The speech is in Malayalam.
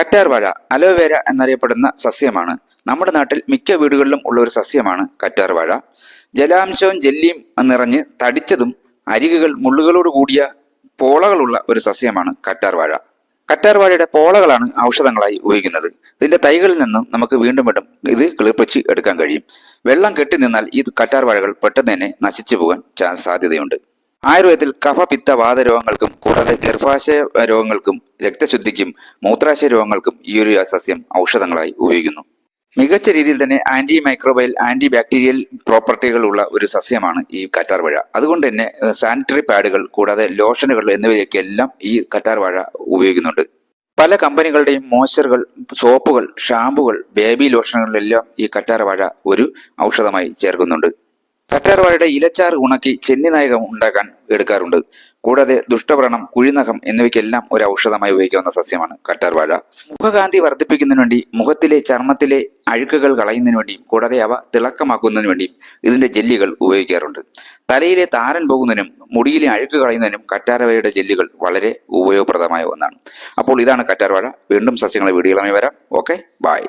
കറ്റാർ വാഴ അലോവേര എന്നറിയപ്പെടുന്ന സസ്യമാണ്. നമ്മുടെ നാട്ടിൽ മിക്ക വീടുകളിലും ഉള്ള ഒരു സസ്യമാണ് കറ്റാർവാഴ. ജലാംശവും ജെല്ലിയും നിറഞ്ഞ് തടിച്ചതും അരികുകൾ മുള്ളുകളോട് കൂടിയ പോളകളുള്ള ഒരു സസ്യമാണ് കറ്റാർവാഴ. കറ്റാർവാഴയുടെ കറ്റാർ വാഴയുടെ പോളകളാണ് ഔഷധങ്ങളായി ഉപയോഗിക്കുന്നത്. ഇതിന്റെ തൈകളിൽ നിന്നും നമുക്ക് വീണ്ടും വീണ്ടും ഇത് കിളിർപ്പിച്ച് എടുക്കാൻ കഴിയും. വെള്ളം കെട്ടി നിന്നാൽ ഈ കറ്റാർവാഴകൾ പെട്ടെന്ന് തന്നെ നശിച്ചു പോകാൻ സാധ്യതയുണ്ട്. ആയുർവേദത്തിൽ കഫ പിത്ത വാത രോഗങ്ങൾക്കും കൂടാതെ ഗർഭാശയ രോഗങ്ങൾക്കും രക്തശുദ്ധിക്കും മൂത്രാശയ രോഗങ്ങൾക്കും ഈ ഒരു സസ്യം ഔഷധങ്ങളായി ഉപയോഗിക്കുന്നു. മികച്ച രീതിയിൽ തന്നെ ആന്റി മൈക്രോബയൽ ആന്റി ബാക്ടീരിയൽ പ്രോപ്പർട്ടികൾ ഉള്ള ഒരു സസ്യമാണ് ഈ കറ്റാർവാഴ അതുകൊണ്ട് തന്നെ സാനിറ്ററി പാഡുകൾ കൂടാതെ ലോഷനുകൾ എന്നിവയൊക്കെ എല്ലാം ഈ കറ്റാർവാഴ ഉപയോഗിക്കുന്നുണ്ട്. പല കമ്പനികളുടെയും മോയ്സ്ചറുകൾ സോപ്പുകൾ ഷാമ്പുകൾ ബേബി ലോഷനുകളിലെല്ലാം ഈ കറ്റാർവാഴ ഒരു ഔഷധമായി ചേർക്കുന്നുണ്ട്. കറ്റാർവാഴയുടെ ഇലച്ചാറ് ഉണക്കി ചെന്നിനായകം ഉണ്ടാക്കാൻ എടുക്കാറുണ്ട്. കൂടാതെ ദുഷ്ടവ്രണം കുഴിനഖം എന്നിവയ്ക്കെല്ലാം ഒരു ഔഷധമായി ഉപയോഗിക്കാവുന്ന സസ്യമാണ് കറ്റാർവാഴ. മുഖകാന്തി വർദ്ധിപ്പിക്കുന്നതിന് വേണ്ടി മുഖത്തിലെ ചർമ്മത്തിലെ അഴുക്കുകൾ കളയുന്നതിന് വേണ്ടിയും കൂടാതെ അവ തിളക്കമാക്കുന്നതിന് വേണ്ടിയും ഇതിന്റെ ജെല്ലികൾ ഉപയോഗിക്കാറുണ്ട്. തലയിലെ താരൻ പോകുന്നതിനും മുടിയിലെ അഴുക്ക് കളയുന്നതിനും കറ്റാർവാഴയുടെ ജെല്ലുകൾ വളരെ ഉപയോഗപ്രദമായ ഒന്നാണ്. അപ്പോൾ ഇതാണ് കറ്റാർവാഴ. വീണ്ടും സസ്യങ്ങളെ വീഡിയോകളുമായി വരാം. Okay bye.